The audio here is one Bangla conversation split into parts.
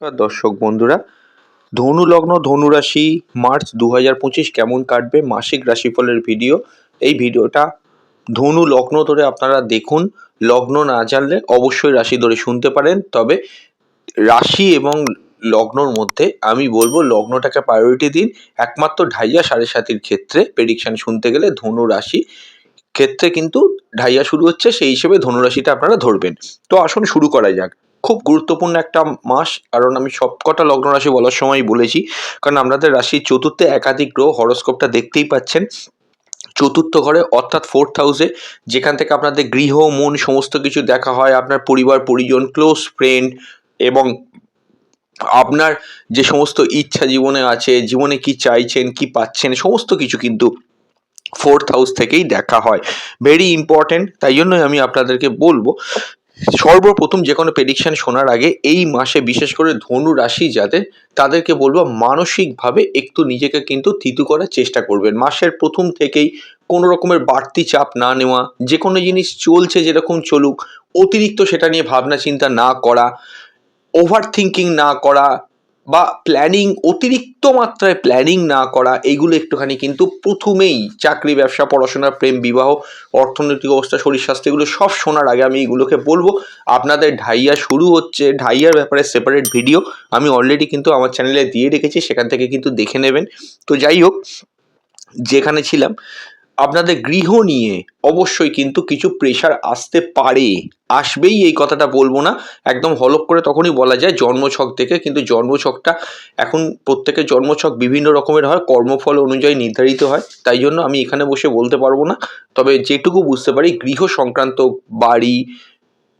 নমস্কার দর্শক বন্ধুরা, ধনু লগ্ন, ধনু রাশি, মার্চ দু হাজার পঁচিশ কেমন কাটবে, মাসিক রাশিফলের ভিডিও। এই ভিডিওটা ধনু লগ্ন ধরে আপনারা দেখুন। লগ্ন না জানলে অবশ্যই রাশি ধরে শুনতে পারেন। তবে রাশি এবং লগ্নর মধ্যে আমি বলব, লগ্নটাকে প্রায়োরিটি দিন। একমাত্র ঢাইয়া সাড়ে সাতির ক্ষেত্রে প্রেডিকশান শুনতে গেলে ধনু রাশি ক্ষেত্রে কিন্তু ঢাইয়া শুরু হচ্ছে। সেই হিসেবে ধনুরাশিটা আপনারা ধরবেন। তো আসুন শুরু করা যাক। খুব গুরুত্বপূর্ণ একটা মাস। কারণ আমি সবকটা লগ্ন রাশি বলার সময় বলেছি। কারণ আপনাদের রাশির চতুর্থে একাধিক গ্রহ, হরস্কোপটা দেখতেই পাচ্ছেন। চতুর্থ ঘরে অর্থাৎ ফোর্থ হাউসে যেখান থেকে আপনাদের গৃহ, মন সমস্ত কিছু দেখা হয়। আপনার পরিবার, পরিজন ক্লোজ ফ্রেন্ড এবং আপনার যে সমস্ত ইচ্ছা জীবনে আছে, জীবনে কি চাইছেন, কি পাচ্ছেন, সমস্ত কিছু কিন্তু ফোর্থ হাউস থেকেই দেখা হয়। ভেরি ইম্পর্ট্যান্ট তাই জন্যই আমি আপনাদেরকে বলব সর্বপ্রথম যে কোনো প্রেডিকশান শোনার আগে এই মাসে বিশেষ করে ধনু রাশি যাদের তাদেরকে বলব মানসিকভাবে একটু নিজেকে কিন্তু থিতু করার চেষ্টা করবেন। মাসের প্রথম থেকেই কোনো রকমের বাড়তি চাপ না নেওয়া, যে কোনো জিনিস চলছে যেরকম চলুক, অতিরিক্ত সেটা নিয়ে ভাবনা চিন্তা না করা ওভার থিঙ্কিং না করা বা প্ল্যানিং অতিরিক্ত মাত্রায় প্ল্যানিং না করা এইগুলো একটুখানি কিন্তু প্রথমেই চাকরি, ব্যবসা পড়াশোনা প্রেম, বিবাহ, অর্থনৈতিক অবস্থা, শরীর স্বাস্থ্য, এগুলো সব শোনার আগে আমি এইগুলোকে বলব। আপনাদের ঢাইয়া শুরু হচ্ছে, ঢাইয়ার ব্যাপারে সেপারেট ভিডিও আমি অলরেডি কিন্তু আমার চ্যানেলে দিয়ে রেখেছি, সেখান থেকে কিন্তু দেখে নেবেন। তো যাই হোক, যেখানে ছিলাম আপনাদের গৃহ নিয়ে অবশ্যই কিন্তু কিছু প্রেশার আসতে পারে। আসবেই এই কথাটা বলব না। একদম হলক করে তখনই বলা যায়, জন্মছক থেকে কিন্তু জন্মছকটা এখন প্রত্যেকের জন্মছক বিভিন্ন রকমের হয়, কর্মফল অনুযায়ী নির্ধারিত হয়। তাই জন্য আমি এখানে বসে বলতে পারব না। তবে যেটুকু বুঝতে পারি, গৃহ সংক্রান্ত বাড়ি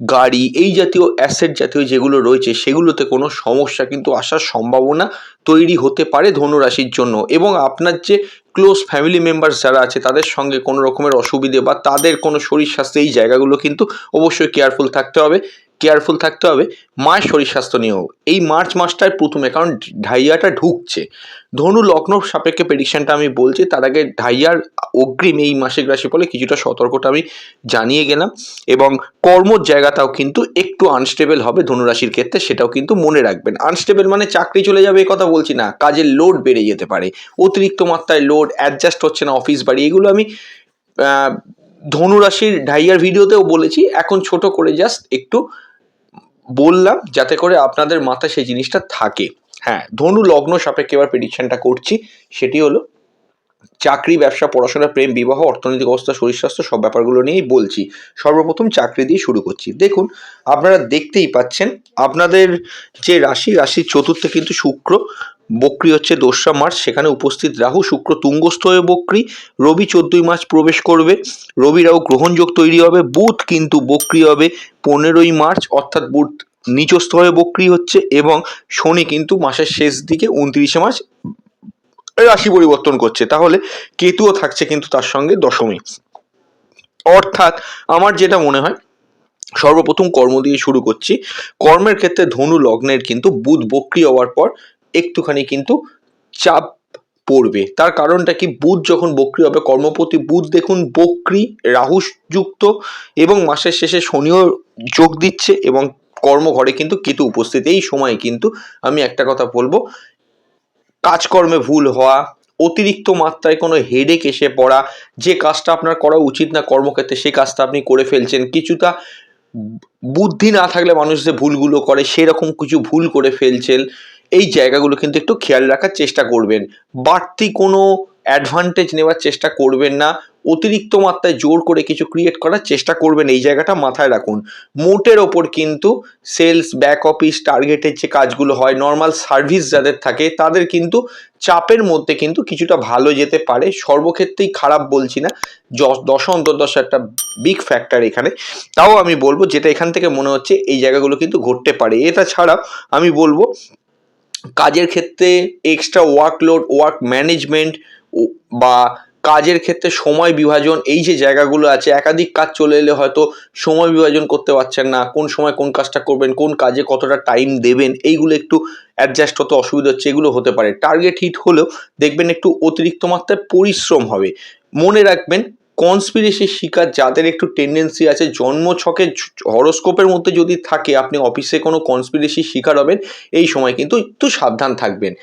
গাড়ি, এই জাতীয় অ্যাসেট জাতীয় যেগুলো রয়েছে, সেগুলোতে কোনো সমস্যা কিন্তু আসার সম্ভাবনা তৈরি হতে পারে ধনুরাশির জন্য। এবং আপনার যে ক্লোজ ফ্যামিলি মেম্বার্স যারা আছে, তাদের সঙ্গে কোনো রকমের অসুবিধে বা তাদের কোনো শরীর স্বাস্থ্যে এই জায়গাগুলো কিন্তু অবশ্যই কেয়ারফুল থাকতে হবে। কেয়ারফুল থাকতে হবে। মায়ের শরীর স্বাস্থ্য নিয়েও। এই মার্চ মাসটায় প্রথমে, কারণ ঢাইয়াটা ঢুকছে। ধনু লগ্ন সাপেক্ষে প্রেডিকশনটা আমি বলছি, তার আগে ঢাইয়ার অগ্রিম এই মাসিক রাশি ফলে কিছুটা সতর্কটা আমি জানিয়ে গেলাম। এবং কর্মর জায়গাটাও কিন্তু একটু আনস্টেবল হবে ধনুরাশির ক্ষেত্রে, সেটাও কিন্তু মনে রাখবেন। আনস্টেবল মানে চাকরি চলে যাবে এই কথা বলছি না। কাজের লোড বেড়ে যেতে পারে। অতিরিক্ত মাত্রায় লোড অ্যাডজাস্ট হচ্ছে না অফিস বাড়ি, এগুলো আমি ধনুরাশির ঢাইয়ার ভিডিওতেও বলেছি। এখন ছোট করে জাস্ট একটু বললাম যাতে করে আপনাদের মাথায় সেই জিনিসটা থাকে। হ্যাঁ ধনু লগ্ন সাপেক্ষে এবার প্রেডিকশনটা করছি। সেটি হলো, চাকরি, ব্যবসা, পড়াশোনা, প্রেম, বিবাহ, অর্থনৈতিক অবস্থা, শরীর স্বাস্থ্য, সব ব্যাপারগুলো নিয়েই বলছি। সর্বপ্রথম চাকরি দিয়ে শুরু করছি। দেখুন, আপনারা দেখতেই পাচ্ছেন, আপনাদের যে রাশি রাশির চতুর্থে কিন্তু শুক্র বক্রি হচ্ছে দোসরা মার্চ, সেখানে উপস্থিত রাহু, শুক্র তুঙ্গস্থ হয়ে বক্রি, রবি চোদ্দই মার্চ প্রবেশ করবে। রবি রাহু গ্রহণযোগ তৈরি হবে, বুধ কিন্তু বক্রি হবে পনেরোই মার্চ, অর্থাৎ বুধ নিচস্থ হয়ে বক্রি হচ্ছে এবং শনি কিন্তু মাসের শেষ দিকে উনত্রিশে মার্চ রাশি পরিবর্তন করছে। তাহলে কেতুও থাকছে কিন্তু তার সঙ্গে দশমী। অর্থাৎ আমার যেটা মনে হয়, সর্বপ্রথম কর্ম দিয়ে শুরু করছি। কর্মের ক্ষেত্রে ধনু লগ্নের কিন্তু বুধ বক্রি হওয়ার পর একটুখানি কিন্তু চাপ পড়বে। তার কারণটা কি? বুধ যখন বক্রি হবে, কর্মপতি বুধ দেখুন বক্রি রাহু যুক্ত এবং মাসের শেষে শনিও যোগ দিচ্ছে এবং কর্মঘরে কিন্তু কেতু উপস্থিত। এই সময় কিন্তু আমি একটা কথা বলব, কাজকর্মে ভুল হওয়া, অতিরিক্ত মাত্রায় কোনো হেডেক এসে পড়া, যে কাজটা আপনার করা উচিত না কর্মক্ষেত্রে সেই কাজটা আপনি করে ফেলছেন। কিছুটা বুদ্ধি না থাকলে মানুষ যে ভুলগুলো করে, সেরকম কিছু ভুল করে ফেলছেন। এই জায়গাগুলো কিন্তু একটু খেয়াল রাখার চেষ্টা করবেন। বাড়তি কোনো অ্যাডভান্টেজ নেওয়ার চেষ্টা করবেন না। অতিরিক্ত মাত্রায় জোর করে কিছু ক্রিয়েট করার চেষ্টা করবেন। এই জায়গাটা মাথায় রাখুন। মোটের ওপর কিন্তু সেলস ব্যাক অফিস টার্গেটের যে কাজগুলো হয় নর্মাল সার্ভিস যাদের থাকে, তাদের কিন্তু চাপের মধ্যে কিন্তু কিছুটা ভালো যেতে পারে। সর্বক্ষেত্রেই খারাপ বলছি না। দশ অন্তর্দশ একটা বিগ ফ্যাক্টর এখানে। তাও আমি বলব, যেটা এখান থেকে মনে হচ্ছে, এই জায়গাগুলো কিন্তু ঘটতে পারে। এটা ছাড়াও আমি বলব কাজের ক্ষেত্রে এক্সট্রা ওয়ার্কলোড ওয়ার্ক ম্যানেজমেন্ট বা কাজের ক্ষেত্রে সময় বিভাজন, এই যে জায়গাগুলো আছে, একাধিক কাজ চলে এলে হয়তো সময় বিভাজন করতে পারছেন না। কোন সময় কোন কাজটা করবেন, কোন কাজে কতটা টাইম দেবেন, এইগুলো একটু অ্যাডজাস্ট হতে অসুবিধা হচ্ছে, এগুলো হতে পারে। টার্গেট হিট হলেও দেখবেন একটু অতিরিক্ত মাত্রায় পরিশ্রম হবে। মনে রাখবেন কনস্পিরেসির শিকার যাদের একটু টেন্ডেন্সি আছে, জন্ম জন্মছকে হরস্কোপের মধ্যে যদি থাকে, আপনি অফিসে কোনো কনস্পিরেসির শিকার হবেন, এই সময় কিন্তু একটু সাবধান থাকবেন।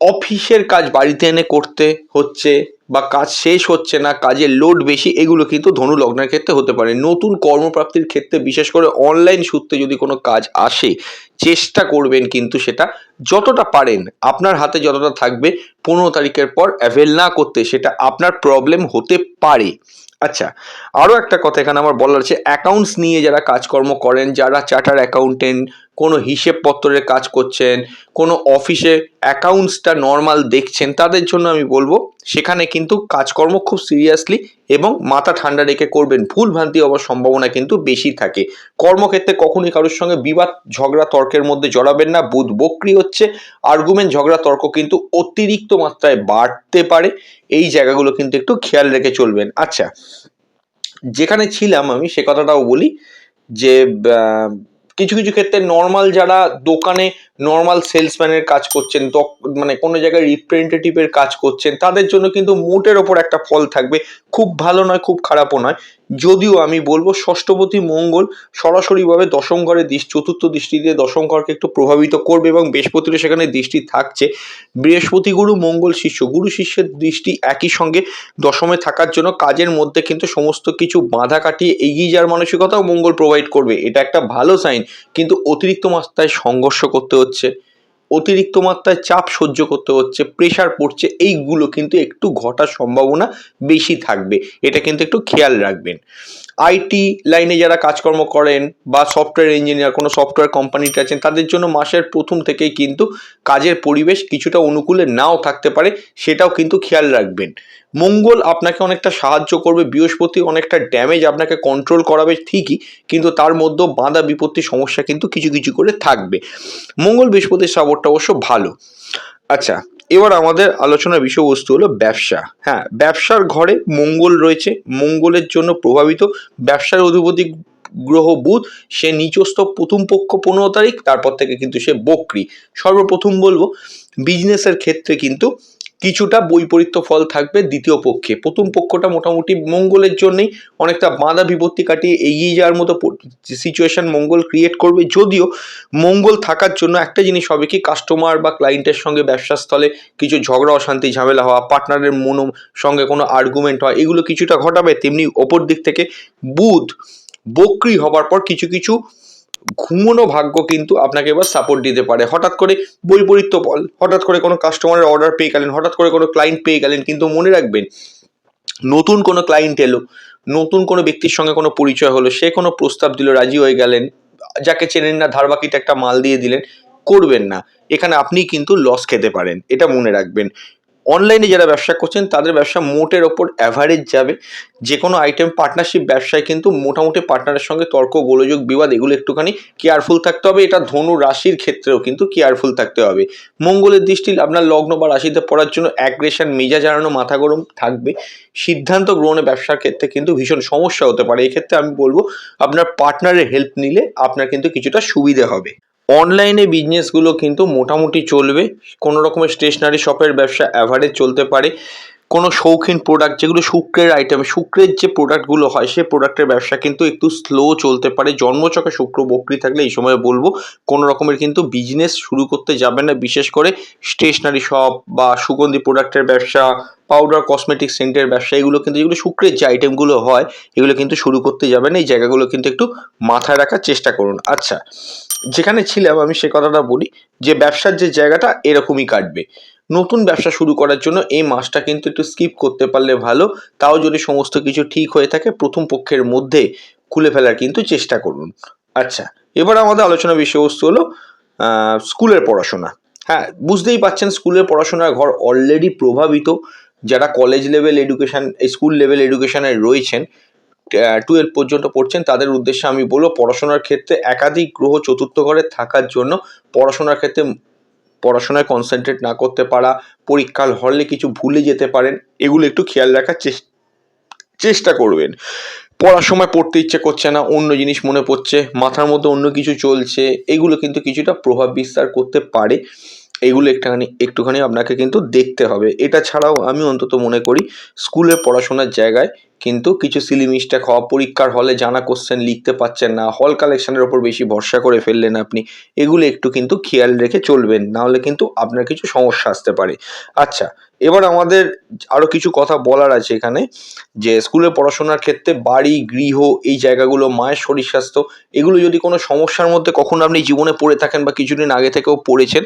অফিসের কাজ বাড়িতে এনে করতে হচ্ছে বা কাজ শেষ হচ্ছে না, কাজের লোড বেশি, এগুলো কিন্তু ধনু লগ্নের ক্ষেত্রে হতে পারে। নতুন কর্মপ্রাপ্তির ক্ষেত্রে বিশেষ করে অনলাইন সূত্রে যদি কোনো কাজ আসে, চেষ্টা করবেন কিন্তু সেটা যতটা পারেন, আপনার হাতে যতটা থাকবে, পনেরো তারিখের পর অ্যাভেল না করতে সেটা আপনার প্রবলেম হতে পারে। আচ্ছা আরও একটা কথা এখানে আমার বলার আছে। অ্যাকাউন্টস নিয়ে যারা কাজকর্ম করেন, যারা চার্টার অ্যাকাউন্টেন্ট কোনো হিসেবপত্রের কাজ করছেন, কোনো অফিসে অ্যাকাউন্টসটা নর্মাল দেখছেন, তাদের জন্য আমি বলব, সেখানে কিন্তু কাজকর্ম খুব সিরিয়াসলি এবং মাথা ঠান্ডা রেখে করবেন। ভুল ভ্রান্তি হওয়ার সম্ভাবনা কিন্তু বেশি থাকে। কর্মক্ষেত্রে কখনই কারোর সঙ্গে বিবাদ, ঝগড়া, তর্কের মধ্যে জড়াবেন না। বুধ বক্রি হচ্ছে আর্গুমেন্ট ঝগড়া, তর্ক কিন্তু অতিরিক্ত মাত্রায় বাড়তে পারে এই জায়গাগুলো কিন্তু একটু খেয়াল রেখে চলবেন। আচ্ছা যেখানে ছিলাম আমি সে কথাটাও বলি যে কিছু কিছু ক্ষেত্রে নর্মাল যারা দোকানে নর্মাল সেলসম্যানের কাজ করছেন মানে কোনো জায়গায় রিপ্রেজেন্টেটিভের কাজ করছেন, তাদের জন্য কিন্তু মোটের ওপর একটা ফল থাকবে। খুব ভালো নয়, খুব খারাপও নয়। যদিও আমি বলব ষষ্ঠপতি মঙ্গল সরাসরিভাবে দশম ঘরে দৃষ্টি, চতুর্থ দৃষ্টি দিয়ে দশম ঘরকে একটু প্রভাবিত করবে এবং বৃহস্পতিরও সেখানে দৃষ্টি থাকছে। বৃহস্পতি গুরু, মঙ্গল শিষ্য, গুরু শিষ্যের দৃষ্টি একই সঙ্গে দশমে থাকার জন্য কাজের মধ্যে কিন্তু সমস্ত কিছু বাধা কাটিয়ে এগিয়ে যাওয়ার মানসিকতাও মঙ্গল প্রোভাইড করবে। এটা একটা ভালো সাইন কিন্তু অতিরিক্ত মাত্রায় সংঘর্ষ করতে হচ্ছে। অতিরিক্ত মাত্রায় চাপ সহ্য করতে হচ্ছে প্রেশার পড়ছে, এইগুলো কিন্তু একটু ঘটার সম্ভাবনা বেশি থাকবে। এটা কিন্তু একটু খেয়াল রাখবেন। আইটি লাইনে যারা কাজকর্ম করেন বা সফটওয়্যার ইঞ্জিনিয়ার কোনো সফটওয়্যার কোম্পানিতে আছেন, তাদের জন্য মাসের প্রথম থেকেই কিন্তু কাজের পরিবেশ কিছুটা অনুকূলে নাও থাকতে পারে, সেটাও কিন্তু খেয়াল রাখবেন। মঙ্গল আপনাকে অনেকটা সাহায্য করবে, বৃহস্পতি অনেকটা ড্যামেজ আপনাকে কন্ট্রোল করাবে ঠিকই, কিন্তু তার মধ্যেও বাঁধা বিপত্তি সমস্যা কিন্তু কিছু কিছু করে থাকবে। মঙ্গল বৃহস্পতির সাপোর্টটা অবশ্য ভালো। আচ্ছা এবার আমাদের আলোচনার বিষয়বস্তু হলো ব্যবসা। হ্যাঁ ব্যবসার ঘরে মঙ্গল রয়েছে, মঙ্গলের জন্য প্রভাবিত। ব্যবসার অধিপতি গ্রহ বুধ, সে নিচস্থ প্রথম পক্ষ পনেরো তারিখ, তারপর থেকে কিন্তু সে বক্রি। সর্বপ্রথম বলব বিজনেসের ক্ষেত্রে কিন্তু কিছুটা বৈপরীত্য ফল থাকবে দ্বিতীয় পক্ষে। প্রথম পক্ষটা মোটামুটি মঙ্গলের জন্যই অনেকটা বাধা বিপত্তি কাটিয়ে এগিয়ে যাওয়ার মতো সিচুয়েশন মঙ্গল ক্রিয়েট করবে। যদিও মঙ্গল থাকার জন্য একটা জিনিস হবে কি কাস্টমার বা ক্লায়েন্টের সঙ্গে ব্যবসার স্থলে কিছু ঝগড়া, অশান্তি, ঝামেলা হওয়া পার্টনারের মনো সঙ্গে কোনো আর্গুমেন্ট হওয়া, এগুলো কিছুটা ঘটাবে। তেমনি ওপর দিক থেকে বুধ বক্রি হবার পর কিছু কিছু ঘুমোনো ভাগ্য কিন্তু আপনাকে এবার সাপোর্ট দিতে পারে। হঠাৎ করে বৈপরীত্য বল, হঠাৎ করে কোনো কাস্টমারের অর্ডার পেয়ে গেলেন, হঠাৎ করে কোনো ক্লায়েন্ট পেয়ে গেলেন, কিন্তু মনে রাখবেন, নতুন কোনো ক্লায়েন্ট এলো, নতুন কোনো ব্যক্তির সঙ্গে কোনো পরিচয় হলো, সে কোনো প্রস্তাব দিল, রাজি হয়ে গেলেন, যাকে চেনেন না ধার বাকিতে একটা মাল দিয়ে দিলেন, করবেন না। এখানে আপনি কিন্তু লস খেতে পারেন, এটা মনে রাখবেন। অনলাইনে যারা ব্যবসা করছেন, তাদের ব্যবসা মোটের ওপর অ্যাভারেজ যাবে। যে কোনো আইটেম পার্টনারশিপ ব্যবসায় কিন্তু মোটামুটি পার্টনারের সঙ্গে তর্ক, গোলযোগ, বিবাদ, এগুলো একটুখানি কেয়ারফুল থাকতে হবে। এটা ধনু রাশির ক্ষেত্রেও কিন্তু কেয়ারফুল থাকতে হবে। মঙ্গলের দৃষ্টি, আপনার লগ্ন বা রাশিতে পড়ার জন্য অ্যাগ্রেশন মেজাজ হারানো, মাথা গরম থাকবে। সিদ্ধান্ত গ্রহণে ব্যবসার ক্ষেত্রে কিন্তু ভীষণ সমস্যা হতে পারে। এক্ষেত্রে আমি বলব, আপনার পার্টনারের হেল্প নিলে আপনার কিন্তু কিছুটা সুবিধে হবে। অনলাইনে বিজনেসগুলো কিন্তু মোটামুটি চলবে। কোনো রকমের স্টেশনারি শপের ব্যবসা অ্যাভারেজ চলতে পারে। কোনো শৌখিন প্রোডাক্ট যেগুলো শুক্রের আইটেম শুক্রের যে প্রোডাক্টগুলো হয় সেই প্রোডাক্টের ব্যবসা কিন্তু একটু স্লো চলতে পারে। জন্মচকে শুক্র বকরি থাকলে এই সময় বলব, কোনো রকমের কিন্তু বিজনেস শুরু করতে যাবেন না। বিশেষ করে স্টেশনারি শপ বা সুগন্ধি প্রোডাক্টের ব্যবসা পাউডার কসমেটিক সেন্টের ব্যবসা, এগুলো কিন্তু, যেগুলো শুক্রের যে আইটেমগুলো হয়, এগুলো কিন্তু শুরু করতে যাবেন। এই জায়গাগুলো কিন্তু একটু মাথায় রাখার চেষ্টা করুন। আচ্ছা যেখানে ছিলাম আমি সে কথাটা বলি, যে ব্যবসার যে জায়গাটা এরকমই কাটবে। নতুন ব্যবসা শুরু করার জন্য এই মাসটা কিন্তু একটু স্কিপ করতে পারলে ভালো। তাও যদি সমস্ত কিছু ঠিক হয়ে থাকে, প্রথম পক্ষের মধ্যে খুলে ফেলার কিন্তু চেষ্টা করুন। আচ্ছা এবার আমাদের আলোচনা বিষয়বস্তু হলো স্কুলের পড়াশোনা। হ্যাঁ বুঝতেই পাচ্ছেন স্কুলের পড়াশোনার ঘর অলরেডি প্রভাবিত। যারা college level education school level এডুকেশানে রয়েছেন টুয়েলভ পর্যন্ত পড়ছেন, তাদের উদ্দেশ্যে আমি বলব পড়াশোনার ক্ষেত্রে একাধিক গ্রহ চতুর্থ ঘরে থাকার জন্য পড়াশোনার ক্ষেত্রে পড়াশোনায় কনসেন্ট্রেট না করতে পারা, পরীক্ষার হলে কিছু ভুলে যেতে পারেন, এগুলো একটু খেয়াল রাখার চেষ্টা করবেন। পড়ার সময় পড়তে ইচ্ছে করছে না, অন্য জিনিস মনে পড়ছে, মাথার মধ্যে অন্য কিছু চলছে, এগুলো কিন্তু কিছুটা প্রভাব বিস্তার করতে পারে। এগুলো একটুখানি একটুখানি আপনাকে কিন্তু দেখতে হবে। এটা ছাড়াও আমি অন্তত মনে করি, স্কুলে পড়াশোনার জায়গায় কিন্তু কিছু সিলি মিস্টেক হওয়া পরীক্ষার হলে জানা কোশ্চেন লিখতে পারছেন না। হল কালেকশনের ওপর বেশি ভরসা করে ফেললেন আপনি। এগুলো একটু কিন্তু খেয়াল রেখে চলবেন, নাহলে কিন্তু আপনার কিছু সমস্যা আসতে পারে। আচ্ছা এবার আমাদের আরও কিছু কথা বলার আছে এখানে, যে স্কুলে পড়াশোনার ক্ষেত্রে বাড়ি, গৃহ, এই জায়গাগুলো, মায়ের শরীর স্বাস্থ্য, এগুলো যদি কোনো সমস্যার মধ্যে কখনো আপনি জীবনে পড়ে থাকেন বা কিছুদিন আগে থেকেও পড়েছেন,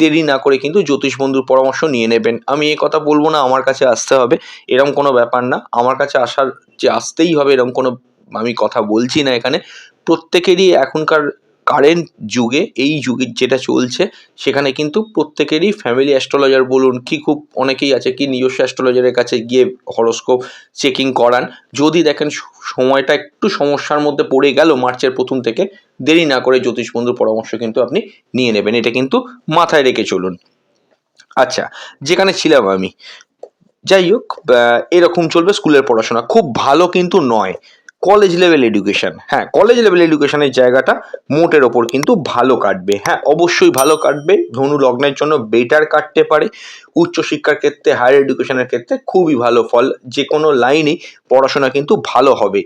দেরি না করে কিন্তু জ্যোতিষ বন্ধুর পরামর্শ নিয়ে নেবেন। আমি এ কথা বলব না, আমার কাছে আসতে হবে, এরম কোনো ব্যাপার না। আমার কাছে আসার যে আসতেই হবে এরম কোনো আমি কথা বলছি না এখানে। প্রত্যেকেরই এখনকার কারেন্ট যুগে, এই যুগে যেটা চলছে, সেখানে কিন্তু প্রত্যেকেরই ফ্যামিলি অ্যাস্ট্রোলজার বলুন কি খুব অনেকেই আছে কি নিজস্ব অ্যাস্ট্রোলজারের কাছে গিয়ে হরোস্কোপ চেকিং করান। যদি দেখেন সময়টা একটু সমস্যার মধ্যে পড়ে গেল মার্চের প্রথম থেকে, দেরি না করে জ্যোতিষ বন্ধুর পরামর্শ কিন্তু আপনি নিয়ে নেবেন। এটা কিন্তু মাথায় রেখে চলুন। আচ্ছা যেখানে ছিলাম আমি যাই হোক এরকম চলবে স্কুলের পড়াশোনা। খুব ভালো কিন্তু নয়। কলেজ লেভেল এডুকেশন হ্যাঁ কলেজ লেভেল এডুকেশনের জায়গাটা মোটের ওপর কিন্তু ভালো কাটবে। হ্যাঁ অবশ্যই ভালো কাটবে। ধনু লগ্নের জন্য বেটার কাটতে পারে। উচ্চশিক্ষার ক্ষেত্রে হায়ার এডুকেশনের ক্ষেত্রে খুবই ভালো ফল। যে কোনো লাইনেই পড়াশোনা কিন্তু ভালো হবে।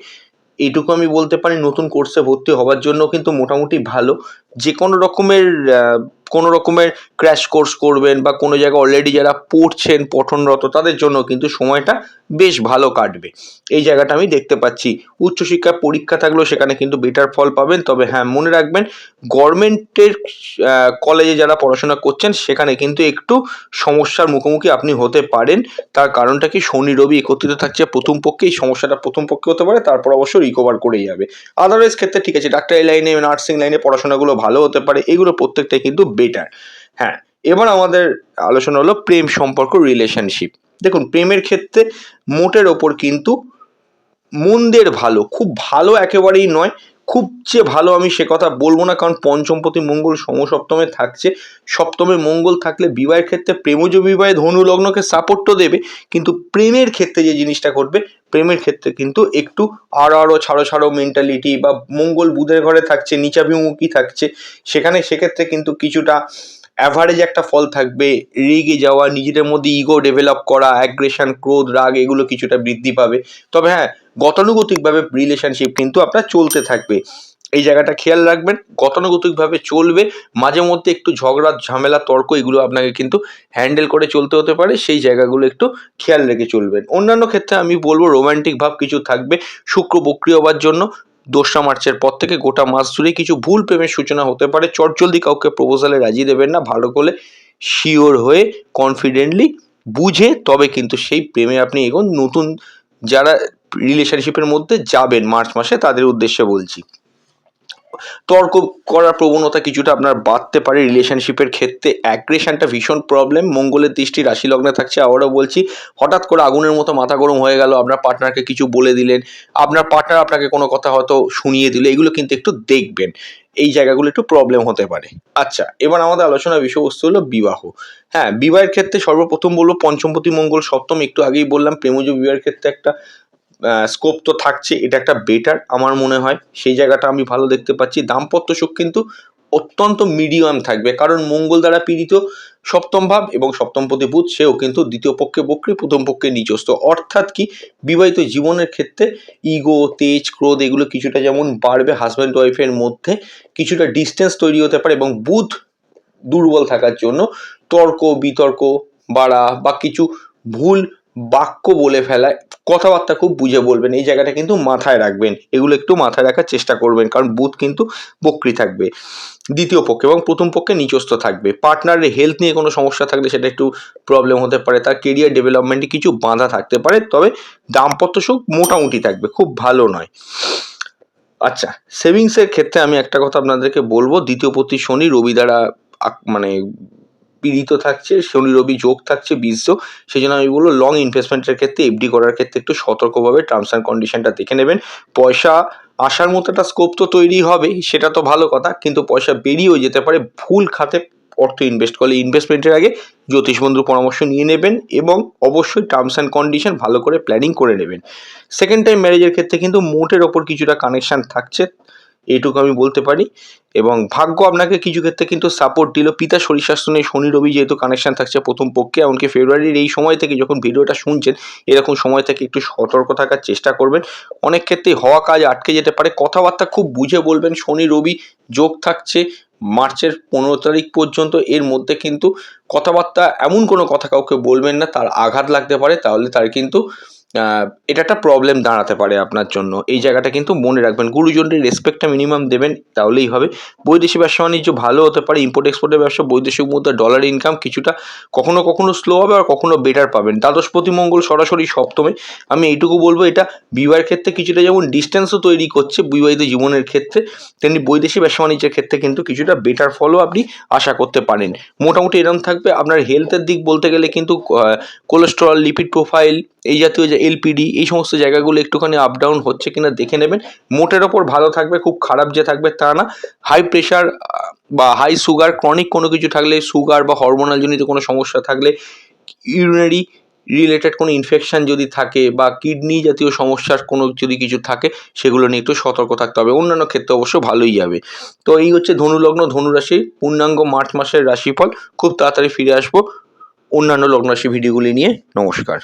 এইটুকু আমি বলতে পারি, নতুন কোর্সে ভর্তি হওয়ার জন্য কিন্তু মোটামুটি ভালো। যে কোনো রকমের কোনো রকমের ক্র্যাশ কোর্স করবেন বা কোনো জায়গায় অলরেডি যারা পড়ছেন পঠনরত, তাদের জন্য কিন্তু সময়টা বেশ ভালো কাটবে। এই জায়গাটা আমি দেখতে পাচ্ছি। উচ্চশিক্ষার পরীক্ষা থাকলেও সেখানে কিন্তু বেটার ফল পাবেন। তবে হ্যাঁ মনে রাখবেন, গভর্নমেন্টের কলেজে যারা পড়াশোনা করছেন, সেখানে কিন্তু একটু সমস্যার মুখোমুখি আপনি হতে পারেন। তার কারণটা কি? শনি, রবি একত্রিত থাকছে প্রথম পক্ষে। এই সমস্যাটা প্রথম পক্ষে হতে পারে, তারপর অবশ্য রিকভার করেই যাবে। আদারওয়াইজ ক্ষেত্রে ঠিক আছে, ডাক্তারি লাইনে নার্সিং লাইনে পড়াশোনাগুলো ভালো হতে পারে, এগুলো প্রত্যেকটাই কিন্তু বেটার হ্যাঁ এবার আমাদের আলোচনা হলো প্রেম সম্পর্ক রিলেশনশিপ দেখুন, প্রেমের ক্ষেত্রে মোটের ওপর কিন্তু মন্দের ভালো, খুব ভালো একেবারেই নয়। খুব যে ভালো আমি সে কথা বলব না, কারণ পঞ্চমপতি মঙ্গল সমসপ্তমে থাকছে। সপ্তমে মঙ্গল থাকলে বিবাহের ক্ষেত্রে প্রেমজ বিবাহে ধনু লগ্নকে সাপোর্ট তো দেবে, কিন্তু প্রেমের ক্ষেত্রে যে জিনিসটা ঘটবে, প্রেমের ক্ষেত্রে কিন্তু একটু আরও আরও ছাড়ো ছাড়ো মেন্টালিটি বা মঙ্গল বুধের ঘরে থাকছে, নিচাভিমুখী থাকছে, সেখানে সেক্ষেত্রে কিন্তু কিছুটা অ্যাভারেজ একটা ফল থাকবে, রেগে যাওয়া, নিজেদের মধ্যে ইগো ডেভেলপ করা অ্যাগ্রেশন ক্রোধ, রাগ, এগুলো কিছুটা বৃদ্ধি পাবে। তবে হ্যাঁ গতানুগতিকভাবে রিলেশনশিপ কিন্তু আপনার চলতে থাকবে। এই জায়গাটা খেয়াল রাখবেন, গতানুগতিকভাবে চলবে, মাঝে মধ্যে একটু ঝগড়া, ঝামেলা, তর্ক এগুলো আপনাকে কিন্তু হ্যান্ডেল করে চলতে হতে পারে, সেই জায়গাগুলো একটু খেয়াল রেখে চলবেন। অন্যান্য ক্ষেত্রে আমি বলব রোমান্টিক ভাব কিছু থাকবে, শুক্র বক্রি হবার জন্য দোসরা মার্চের পর থেকে গোটা মাস জুড়ে কিছু ভুল প্রেমের সূচনা হতে পারে। চটজলদি কাউকে প্রপোজালে রাজি দেবেন না, ভালো করে শিওর হয়ে কনফিডেন্টলি বুঝে তবে কিন্তু সেই প্রেমে আপনি এগোন। নতুন যারা রিলেশনশিপের মধ্যে যাবেন মার্চ মাসে, তাদের উদ্দেশ্যে বলছি। তর্ক করার প্রবণতা কিছুটা আপনার বাড়তে পারে রিলেশনশিপের ক্ষেত্রে। অ্যাগ্রেশনটা ভীষণ প্রবলেম মঙ্গলের দৃষ্টি, রাশি লগ্নে থাকছে, আবারও বলছি, হঠাৎ করে আগুনের মতো মাথা গরম হয়ে গেল, আপনার পার্টনারকে কিছু বলে দিলেন, আপনার পার্টনার আপনাকে কোনো কথা হয়তো শুনিয়ে দিল, এগুলো কিন্তু একটু দেখবেন। এই জায়গাগুলো একটু প্রবলেম হতে পারে। আচ্ছা এবার আমাদের আলোচনার বিষয়বস্তু হলো বিবাহ। হ্যাঁ বিবাহের ক্ষেত্রে সর্বপ্রথম বলব, পঞ্চমপতি মঙ্গল, সপ্তম একটু আগেই বললাম, প্রেমজ বিবাহের ক্ষেত্রে একটা স্কোপ তো থাকছে, এটা একটা বেটার আমার মনে হয়। সেই জায়গাটা আমি ভালো দেখতে পাচ্ছি। দাম্পত্য সুখ কিন্তু অত্যন্ত মিডিয়াম থাকবে, কারণ মঙ্গল দ্বারা পীড়িত সপ্তম ভাব এবং সপ্তম পতি বুধ, সেও কিন্তু দ্বিতীয় পক্ষে বক্রী, প্রথম পক্ষে নিচস্ত অর্থাৎ কি? বিবাহিত জীবনের ক্ষেত্রে ইগো তেজ, ক্রোধ, এগুলো কিছুটা যেমন বাড়বে হাজব্যান্ড ওয়াইফের মধ্যে কিছুটা ডিস্টেন্স তৈরি হতে পারে এবং বুধ দুর্বল থাকার জন্য তর্ক, বিতর্ক, বাড়া বা কিছু ভুল বাক্য বলে ফেলা, কথাবার্তা খুব বুঝে বলবেন, এই জায়গাটা কিন্তু মাথায় রাখবেন। এগুলো একটু মাথায় রাখার চেষ্টা করবেন, কারণ বুথ কিন্তু বক্রি থাকবে। দ্বিতীয় পক্ষে এবং প্রথম পক্ষে নিচস্থ থাকবে। পার্টনারের হেলথ নিয়ে কোনো সমস্যা থাকলে সেটা একটু প্রবলেম হতে পারে, তার কেরিয়ার ডেভেলপমেন্টে কিছু বাধা থাকতে পারে, তবে দাম্পত্য সুখ মোটামুটি থাকবে, খুব ভালো নয়। আচ্ছা সেভিংসের ক্ষেত্রে আমি একটা কথা আপনাদেরকে বলব, দ্বিতীয় প্রতি শনি, রবি দ্বারা মানে পীড়িত থাকছে, শনি, রবি যোগ থাকছে বীর্য সেই জন্য আমি বলব লং ইনভেস্টমেন্টের ক্ষেত্রে এফডি করার ক্ষেত্রে একটু সতর্কভাবে টার্মস অ্যান্ড কন্ডিশনটা দেখে নেবেন। পয়সা আসার মতো একটা স্কোপ তো তৈরি হবে, সেটা তো ভালো কথা, কিন্তু পয়সা বেরিয়েও যেতে পারে, ভুল খাতে অর্থ ইনভেস্ট করলে ইনভেস্টমেন্টের আগে জ্যোতিষ বন্ধুর পরামর্শ নিয়ে নেবেন এবং অবশ্যই টার্মস অ্যান্ড কন্ডিশন ভালো করে প্ল্যানিং করে নেবেন। সেকেন্ড টাইম ম্যারেজের ক্ষেত্রে কিন্তু মোটের ওপর কিছুটা কানেকশান থাকছে। এইটুকু আমি বলতে পারি। এবং ভাগ্য আপনাকে কিছু ক্ষেত্রে কিন্তু সাপোর্ট দিল। পিতা শরীর স্বাস্থ্য নিয়ে শনি রবি যেহেতু কানেকশন থাকছে প্রথম পক্ষে, এমনকি ফেব্রুয়ারির এই সময় থেকে যখন ভিডিওটা শুনছেন, এরকম সময় থেকে একটু সতর্ক থাকার চেষ্টা করবেন। অনেক ক্ষেত্রেই হওয়া কাজ আটকে যেতে পারে। কথাবার্তা খুব বুঝে বলবেন। শনি রবি যোগ থাকছে মার্চের পনেরো তারিখ পর্যন্ত। এর মধ্যে কিন্তু কথাবার্তা এমন কোনো কথা কাউকে বলবেন না, তার আঘাত লাগতে পারে। তাহলে তার কিন্তু এটা একটা প্রবলেম দাঁড়াতে পারে আপনার জন্য। এই জায়গাটা কিন্তু মনে রাখবেন, গুরুজনদের রেসপেক্টটা মিনিমাম দেবেন, তাহলেই হবে। বৈদেশিক ব্যবসা বাণিজ্য ভালো হতে পারে ইম্পোর্ট এক্সপোর্টের ব্যবসা, বৈদেশিক মুদ্রা ডলার ইনকাম কিছুটা কখনো কখনো স্লো হবে আর কখনো বেটার পাবেন। দ্বাদশপতি মঙ্গল সরাসরি সপ্তমে। আমি এইটুকু বলব, এটা বিবাহের ক্ষেত্রে কিছুটা যেমন ডিস্টেন্সও তৈরি করছে বিবাহিত জীবনের ক্ষেত্রে, তেমনি বৈদেশিক ব্যবসা বাণিজ্যের ক্ষেত্রে কিন্তু কিছুটা বেটার ফলও আপনি আশা করতে পারেন। মোটামুটি এরকম থাকবে। আপনার হেলথের দিক বলতে গেলে কিন্তু কোলেস্টেরল লিপিড প্রোফাইল এই জাতীয় যে এলপিডি এই সমস্ত জায়গাগুলো একটুখানি আপ ডাউন হচ্ছে কিনা দেখে নেবেন। মোটের ওপর ভালো থাকবে, খুব খারাপ যে থাকবে তা না। হাই প্রেশার বা হাই সুগার ক্রনিক কোনো কিছু থাকলে সুগার বা হরমোনাল জনিত কোনো সমস্যা থাকলে ইউরিনারি রিলেটেড কোনো ইনফেকশান যদি থাকে বা কিডনি জাতীয় সমস্যার কোনো যদি কিছু থাকে, সেগুলো নিয়ে একটু সতর্ক থাকতে হবে। অন্যান্য ক্ষেত্রে অবশ্য ভালোই যাবে। তো এই হচ্ছে ধনুলগ্ন, ধনুরাশি, পূর্ণাঙ্গ মার্চ মাসের রাশিফল। খুব তাড়াতাড়ি ফিরে আসব। অন্যান্য লগ্ন রাশি ভিডিওগুলি নিয়ে নমস্কার।